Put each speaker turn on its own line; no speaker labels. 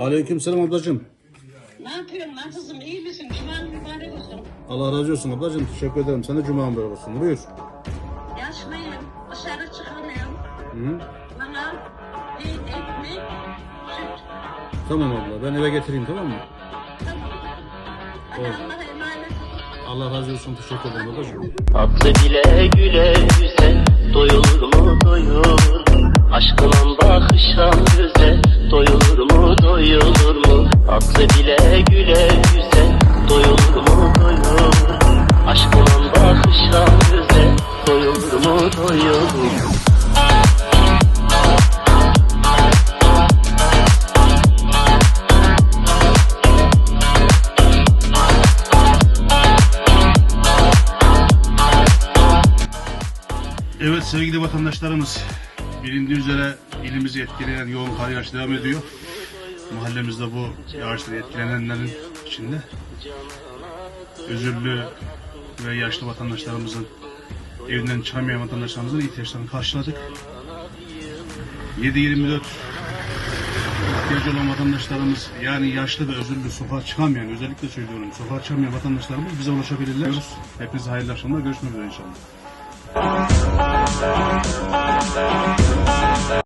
Aleykümselam ablacığım.
Ne yapıyorsun nasılsın iyi misin? Cuman mübarek olsun.
Allah razı olsun ablacığım. Teşekkür ederim. Sana cuma mübarek olsun. Buyur.
Yaşlıyım dışarı çıkamıyorum.
Hı?
Bana bir ekmek süt.
Tamam abla. Ben eve getireyim tamam mı?
Tamam. Hadi. Allah'a emanet.
Allah razı olsun. Teşekkür ederim ablacığım.
Tatlı bile güle güzel Doyulur mu doyulur mu Aşkılan bakışan göze Doyulur mu doyulur mu? Tatlı bile güle güzel Doyulur mu doyulur mu? Aşkılan bakışan göze Doyulur mu doyulur mu?
Evet sevgili vatandaşlarımız. Bilindiği üzere ilimizi etkileyen yoğun kar yağışı devam ediyor. Mahallemizde bu yağıştan etkilenenlerin içinde özürlü ve yaşlı vatandaşlarımızın evinden çıkamayan vatandaşlarımızın ihtiyaçlarını karşıladık. 7-24 ihtiyacı olan vatandaşlarımız yani yaşlı ve özürlü sokağa çıkamayan özellikle söylüyorum sokağa çıkamayan vatandaşlarımız bize ulaşabilirler. Hepinize hayırlı akşamlar görüşmek üzere inşallah.